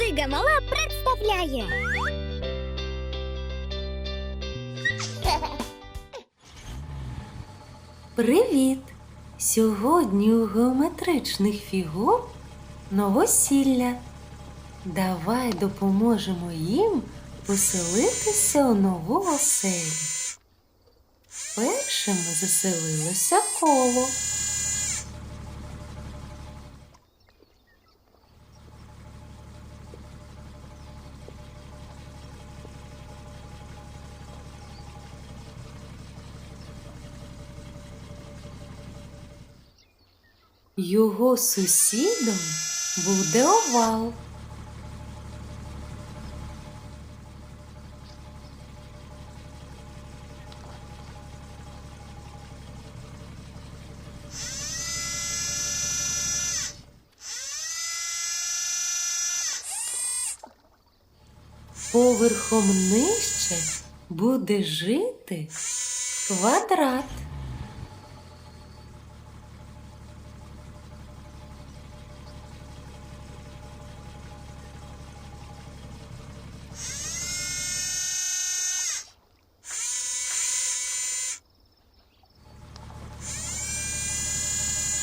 Дзига мала представляє. Привіт! Сьогодні у геометричних фігур новосілля. Давай допоможемо їм поселитися у нову оселю. Першими заселилося коло. Його сусідом буде овал. Поверхом нижче буде жити квадрат.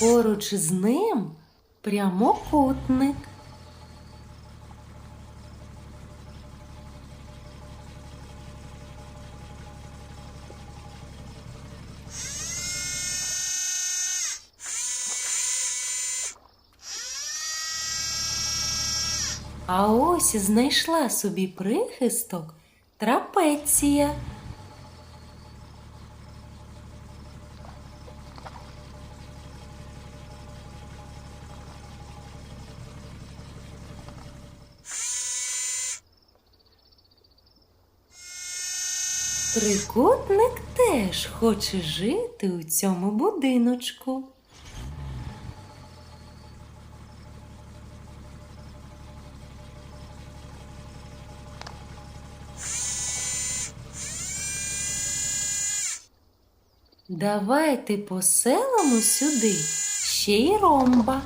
Поруч з ним прямокутник. А ось знайшла собі прихисток трапеція. Трикутник теж хоче жити у цьому будиночку. Давайте поселимо сюди ще й ромба.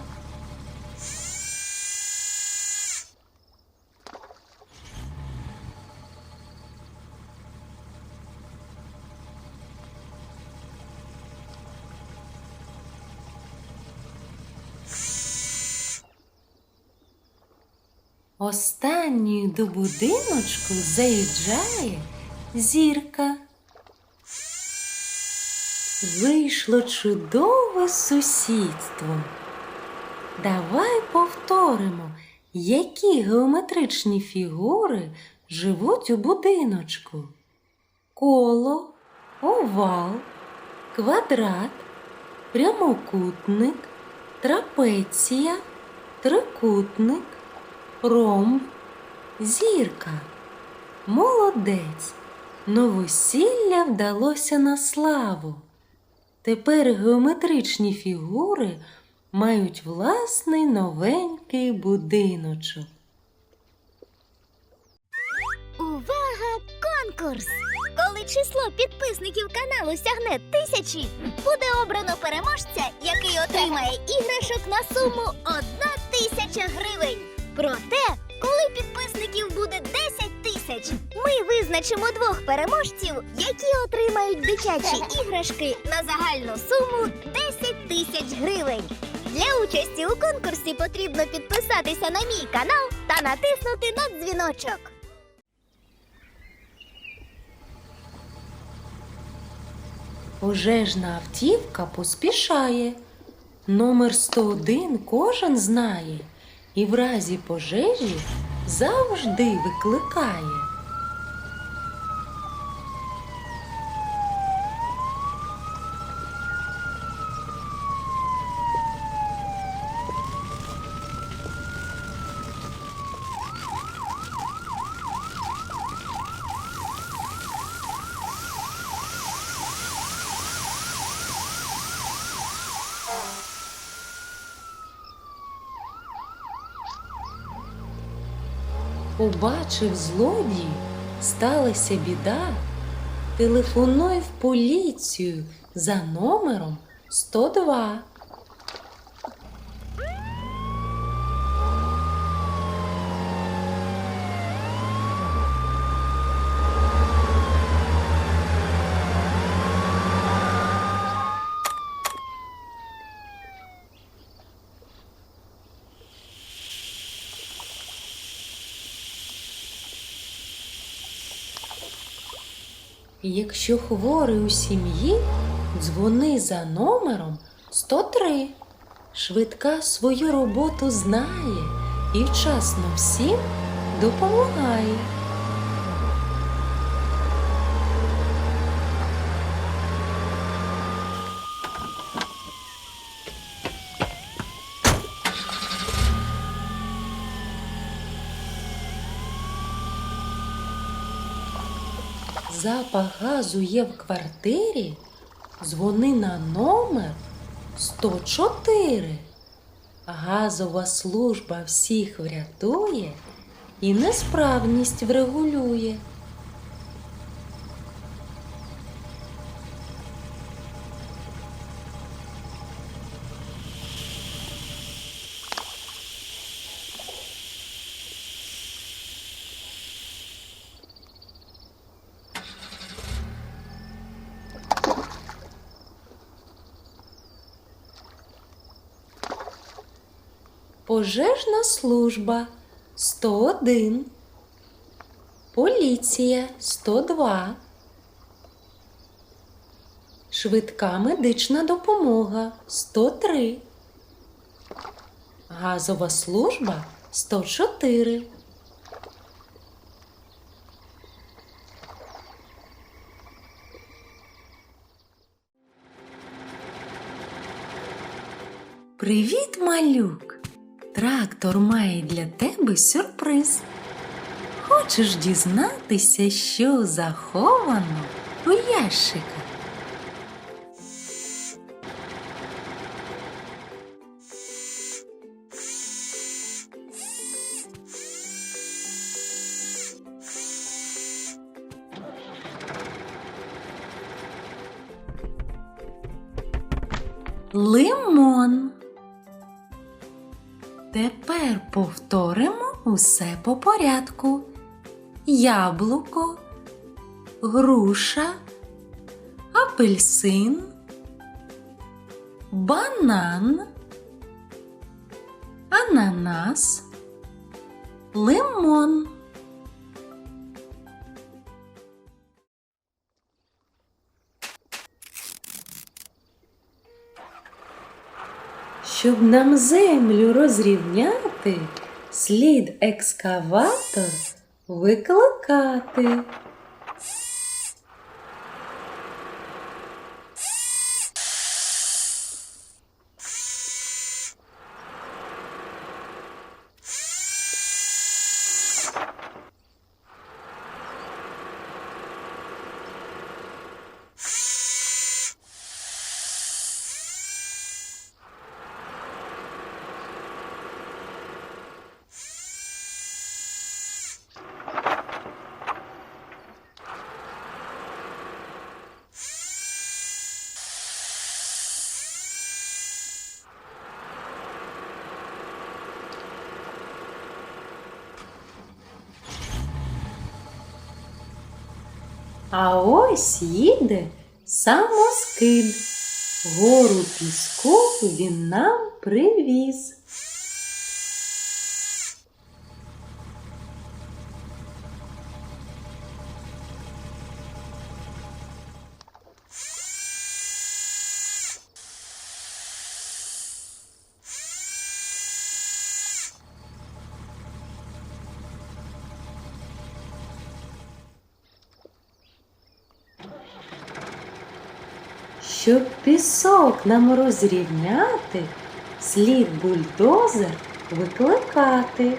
Останньою до будиночку заїжджає зірка. Вийшло чудове сусідство. Давай повторимо, які геометричні фігури живуть у будиночку. Коло, овал, квадрат, прямокутник, трапеція, трикутник, ромб, зірка. Молодець! Новосілля вдалося на славу. Тепер геометричні фігури мають власний новенький будиночок. Увага! Конкурс! Коли число підписників каналу сягне тисячі, буде обрано переможця, який отримає іграшок на суму одна тисяча гривень. Проте, коли підписників буде 10 тисяч, ми визначимо двох переможців, які отримають дитячі іграшки на загальну суму 10 тисяч гривень. Для участі у конкурсі потрібно підписатися на мій канал та натиснути на дзвіночок. Пожежна автівка поспішає. Номер 101 кожен знає і в разі пожежі завжди викликає. Побачив злодій, сталася біда. Телефонуй в поліцію за номером 102. Якщо хворий у сім'ї, дзвони за номером 103. Швидка свою роботу знає і вчасно всім допомагає. Запах газу є в квартирі. Дзвони на номер 104. Газова служба всіх врятує і несправність врегулює. Пожежна служба 101. Поліція 102. Швидка медична допомога 103. Газова служба 104. Привіт, малюк! Трактор має для тебе сюрприз. Хочеш дізнатися, що заховано у ящиках? Лимон. Усе по порядку. Яблуко, груша, апельсин, банан, ананас, лимон. Щоб нам землю розрівняти, слід екскаватор викликати. А ось їде самоскид. Гору піску він нам привіз. Щоб пісок нам розрівняти, слід бульдозер викликати.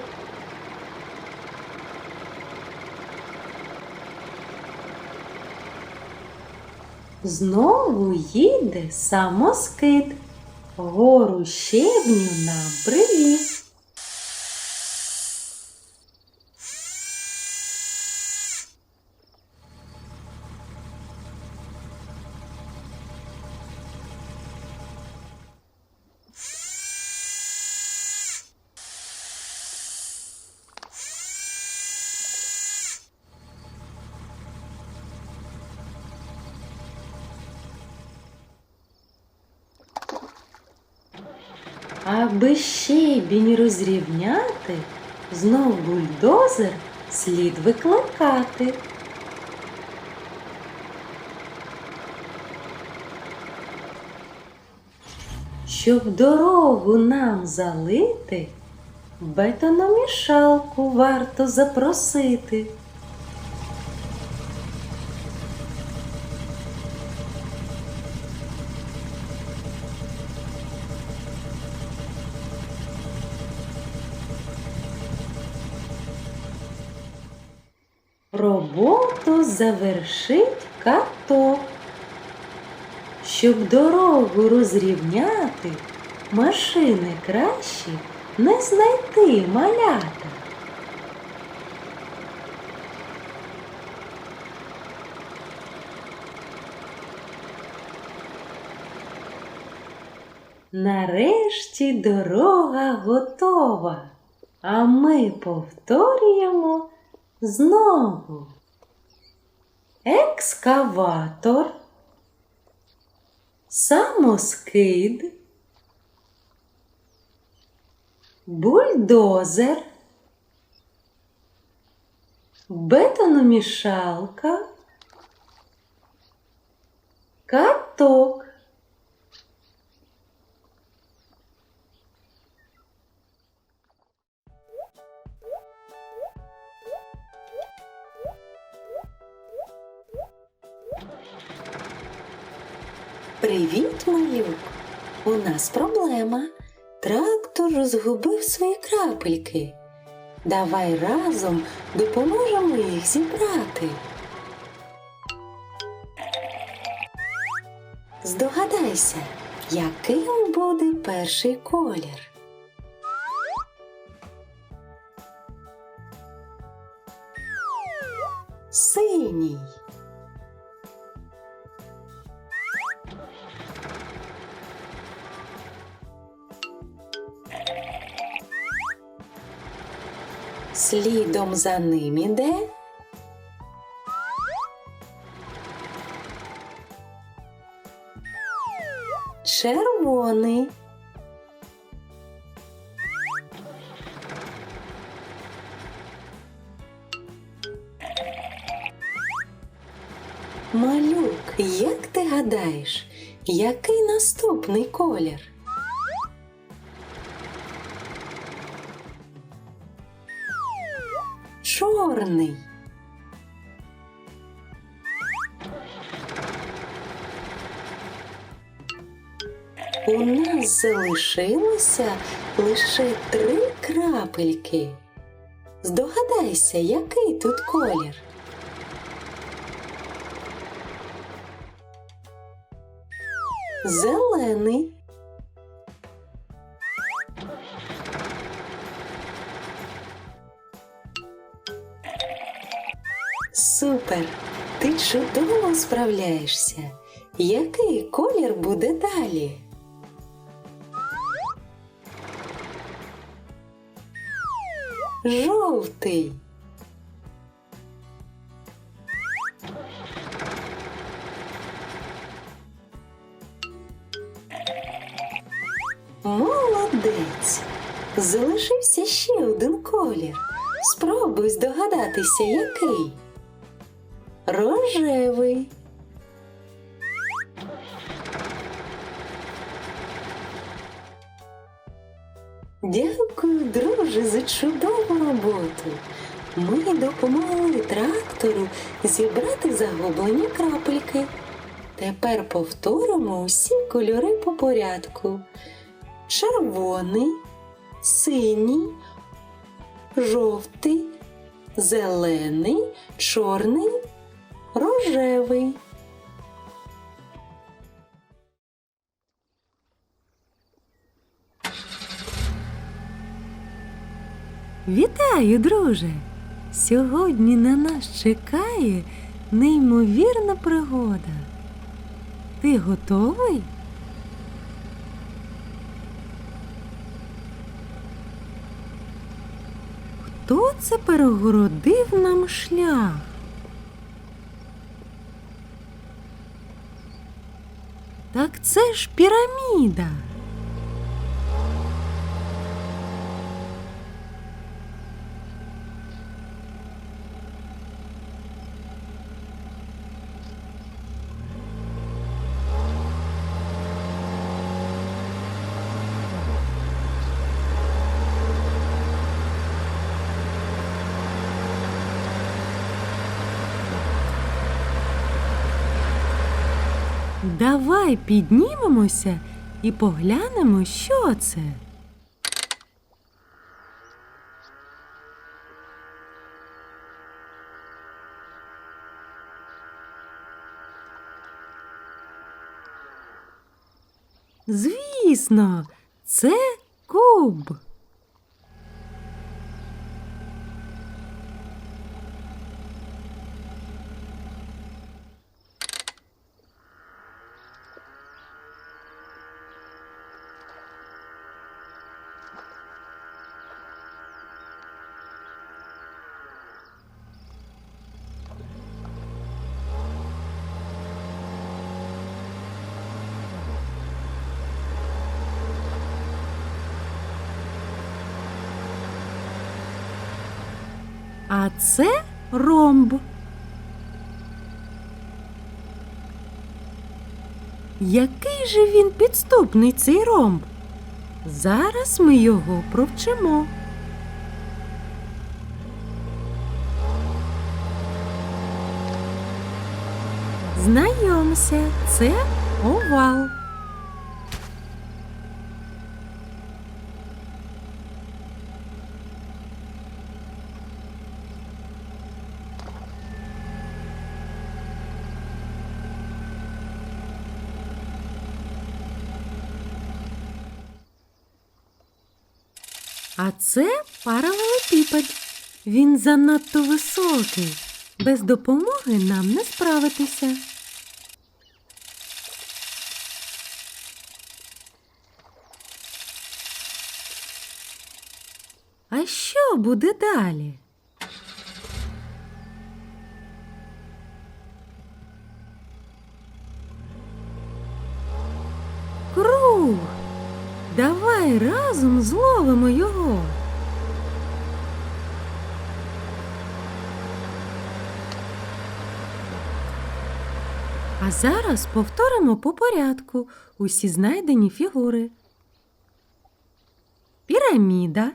Знову їде самоскид, гору щебню нам привіз. Аби ще бінь розрівняти, знов бульдозер слід викликати. Щоб дорогу нам залити, бетономішалку варто запросити. Роботу завершить каток. Щоб дорогу розрівняти, машини кращі не знайти малята. Нарешті дорога готова, а ми повторюємо знову. Екскаватор, самоскид, бульдозер, бетономішалка, каток. Привіт, малюк! У нас проблема. Трактор розгубив свої крапельки. Давай разом допоможемо їх зібрати. Здогадайся, яким буде перший колір. Синій. Слідом за ним іде. Червоний. Малюк, як ти гадаєш, який наступний колір? Чорний. У нас залишилося лише три крапельки. Здогадайся, який тут колір? Зелений. Супер! Ти чудово справляєшся. Який колір буде далі? Жовтий. Молодець! Залишився ще один колір. Спробуй здогадатися, який. Рожевий. Дякую, друже, за чудову роботу. Ми допомогли трактору зібрати загублені крапельки. Тепер повторимо усі кольори по порядку: червоний, синій, жовтий, зелений, чорний, рожевий. Вітаю, друже! Сьогодні на нас чекає неймовірна пригода. Ти готовий? Хто це перегородив нам шлях? Так це ж піраміда. Давай піднімемося і поглянемо, що це. Звісно, це куб. А це ромб. Який же він підступний цей ромб? Зараз ми його провчимо. Знайомся, це овал. А це паралелепіпед. Він занадто високий. Без допомоги нам не справитися. А що буде далі? Круг. Разом зловимо його. А зараз повторимо по порядку усі знайдені фігури. Піраміда.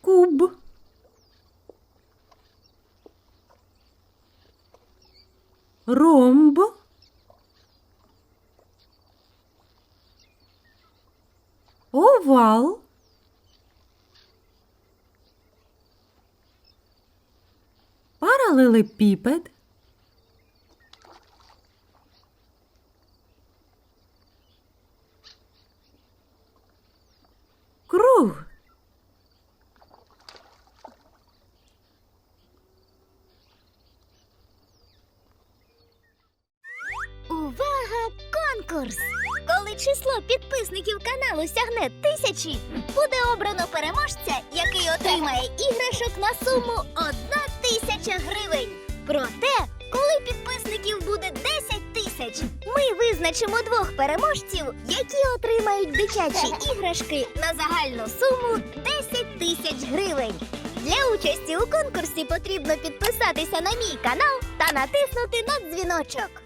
Куб. Ромб. Овал. Паралелепіпед. Круг. Увага! Конкурс! Коли число підписників каналу сягне тисячі, буде обрано переможця, який отримає іграшок на суму одна тисяча гривень. Проте, коли підписників буде 10 тисяч, ми визначимо двох переможців, які отримають дитячі іграшки на загальну суму 10 тисяч гривень. Для участі у конкурсі потрібно підписатися на мій канал та натиснути на дзвіночок.